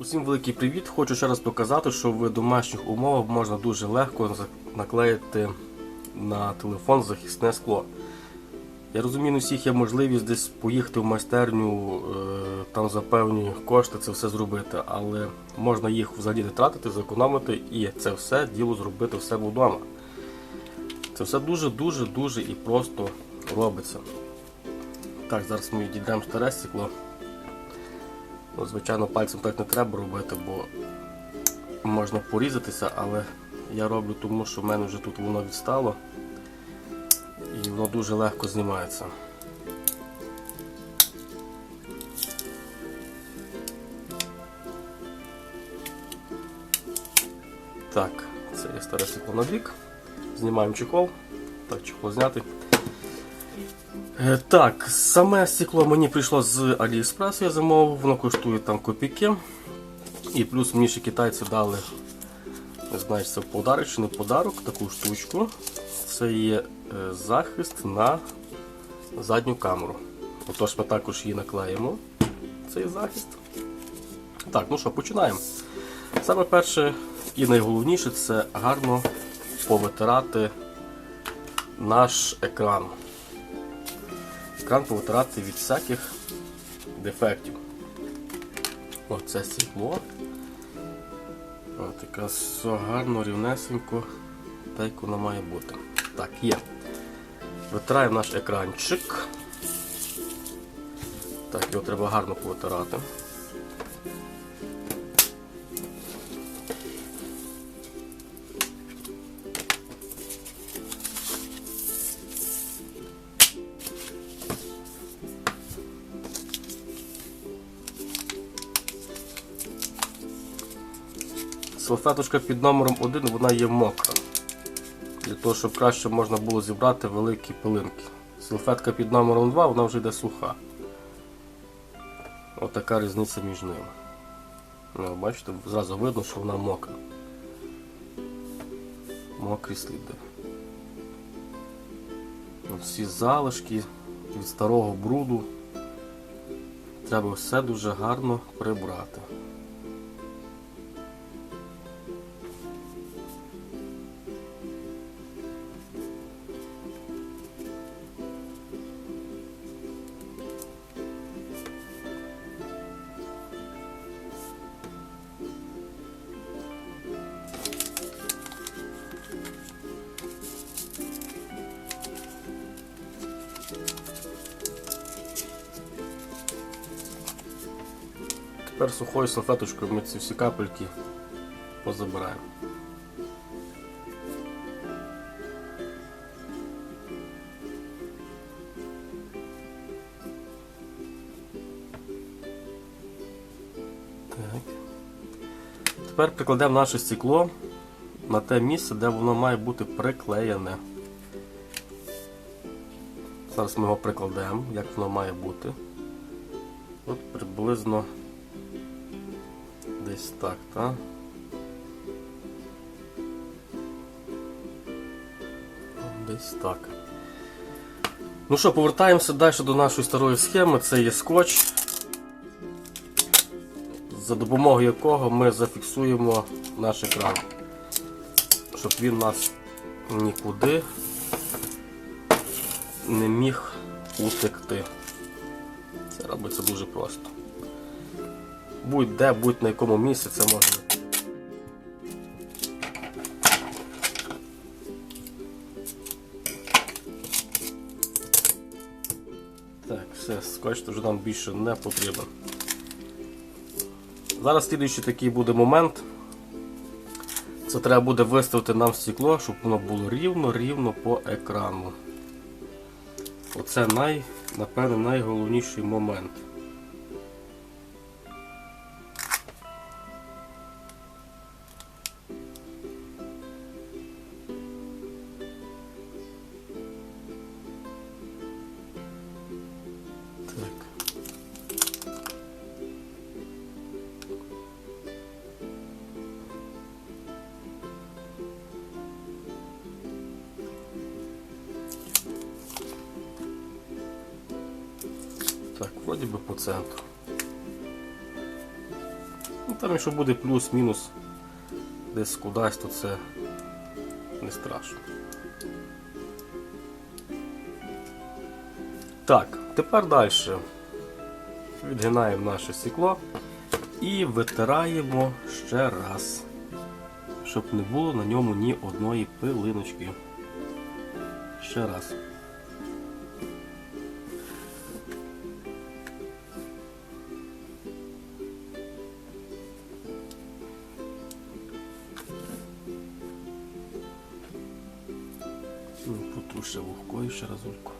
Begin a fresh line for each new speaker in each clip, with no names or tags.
Усім великий привіт! Хочу ще раз показати, що в домашніх умовах можна дуже легко наклеїти на телефон захисне скло. Я розумію, у всіх є можливість десь поїхати в майстерню, е, там за певні кошти це все зробити, але можна їх взагалі не тратити, зекономити і це все діло зробити в себе вдома. Це все дуже-дуже дуже і просто робиться. Так, зараз ми відійдемо старе стекло. Ну, звичайно, пальцем так не треба робити, бо можна порізатися, але я роблю тому, що в мене вже тут воно відстало і воно дуже легко знімається. Так, це є старе стекло на бік. Знімаємо чехол. Так, чехол знятий. Е, Так, саме стекло мені прийшло з AliExpress, я замовив, воно коштує там копійки. І плюс мені ще китайці дали, не знаю, це подарок чи не подарок, таку штучку. Це є е, захист на задню камеру. Отож ми також її наклеїмо, цей захист. Так, ну що, починаємо. Саме перше і найголовніше це гарно повитирати наш екран екран повитирати від всяких дефектів. Оце стекло. От якраз все гарно, рівнесенько, так як воно має бути. Так, є. Витираємо наш екранчик. Так, його треба гарно повитирати. Салфеточка під номером 1 вона є мокра. Для того, щоб краще можна було зібрати великі пилинки. Салфетка під номером 2 вона вже йде суха. Отака різниця між ними. Ну, бачите, зразу видно, що вона мокра. Мокрі сліди. Всі залишки від старого бруду. Треба все дуже гарно прибрати. Тепер сухою салфеточкою ми ці всі капельки позабираємо. Тепер прикладемо наше стекло на те місце, де воно має бути приклеєне. Зараз ми його прикладемо, як воно має бути. От приблизно десь так, так? Десь так. Ну що, повертаємося далі до нашої старої схеми. Це є скотч, за допомогою якого ми зафіксуємо наш екран, щоб він нас нікуди не міг утекти. Це робиться дуже просто. Будь-де, будь на якому місці це можна. Так, все, скотч вже нам більше не потрібен. Зараз слідуючий такий буде момент. Це треба буде виставити нам стекло, щоб воно було рівно-рівно по екрану. Оце най, напевно, найголовніший момент. Так, вроді би по центру. Ну, там, якщо буде плюс-мінус десь кудись, то це не страшно. Так, тепер далі. Відгинаємо наше стекло і витираємо ще раз, щоб не було на ньому ні одної пилиночки. Ще раз. Разульку.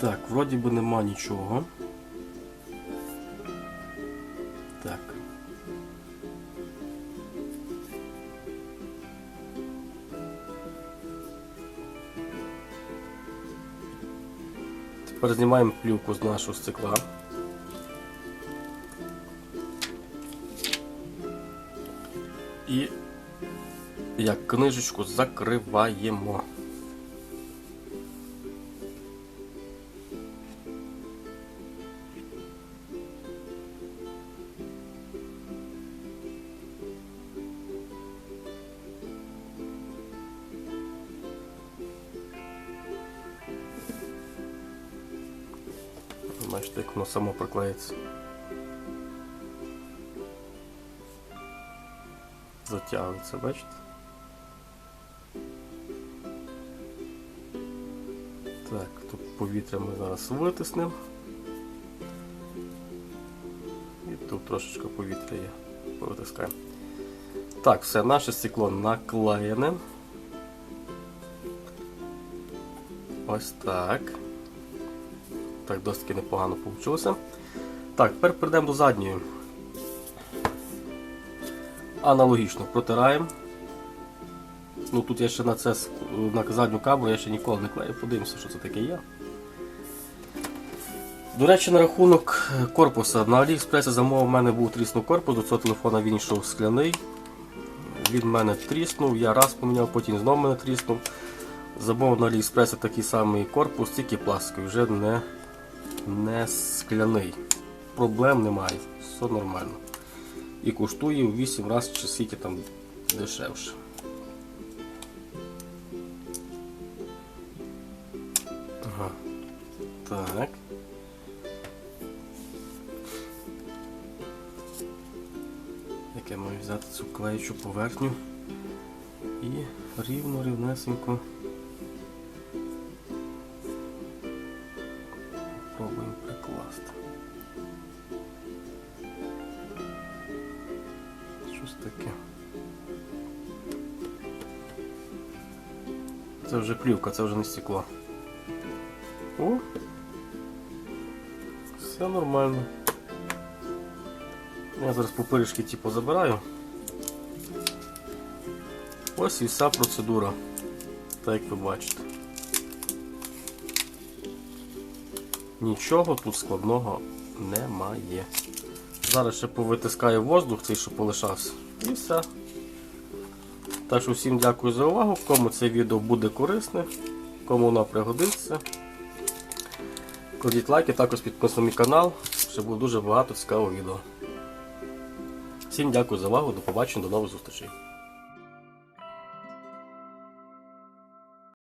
Так, вроді би нема нічого. Так. Тепер знімаємо плівку з нашого стекла. І як книжечку закриваємо. Бачите, як воно само приклеїться. Затягується, бачите? Так, тут повітря ми зараз витиснемо. І тут трошечки повітря є. Повитискаємо. Так, все, наше стекло наклеєне. Ось так. Так, досить непогано вийшло. Так, тепер перейдемо до задньої. Аналогічно протираємо. Ну тут я ще на це на задню камеру я ще ніколи не клею. Подивимося, що це таке є. До речі, на рахунок корпуса. На Аліекспресі замовив, у мене був тріснув корпус, до цього телефона він йшов скляний. Він в мене тріснув, я раз поміняв, потім знову мене тріснув. Замовив на Аліекспресі такий самий корпус, тільки пластиковий, вже не не скляний. Проблем немає, все нормально. І коштує в 8 разів чи скільки там дешевше. Ага. Так. Як я маю взяти цю клеючу поверхню і рівно рівнесенько Щось таке. Це вже плівка, це вже не стекло. О! Все нормально. Я зараз пупиришки типу забираю. Ось і вся процедура. Так як ви бачите. Нічого тут складного немає. Зараз ще повитискаю воздух, цей, що полишався. І все. Так що всім дякую за увагу. Кому це відео буде корисне, кому воно пригодиться. Кладіть лайки, також підписуйтесь на мій канал. Ще буде дуже багато цікавого відео. Всім дякую за увагу, до побачення, до нових зустрічей.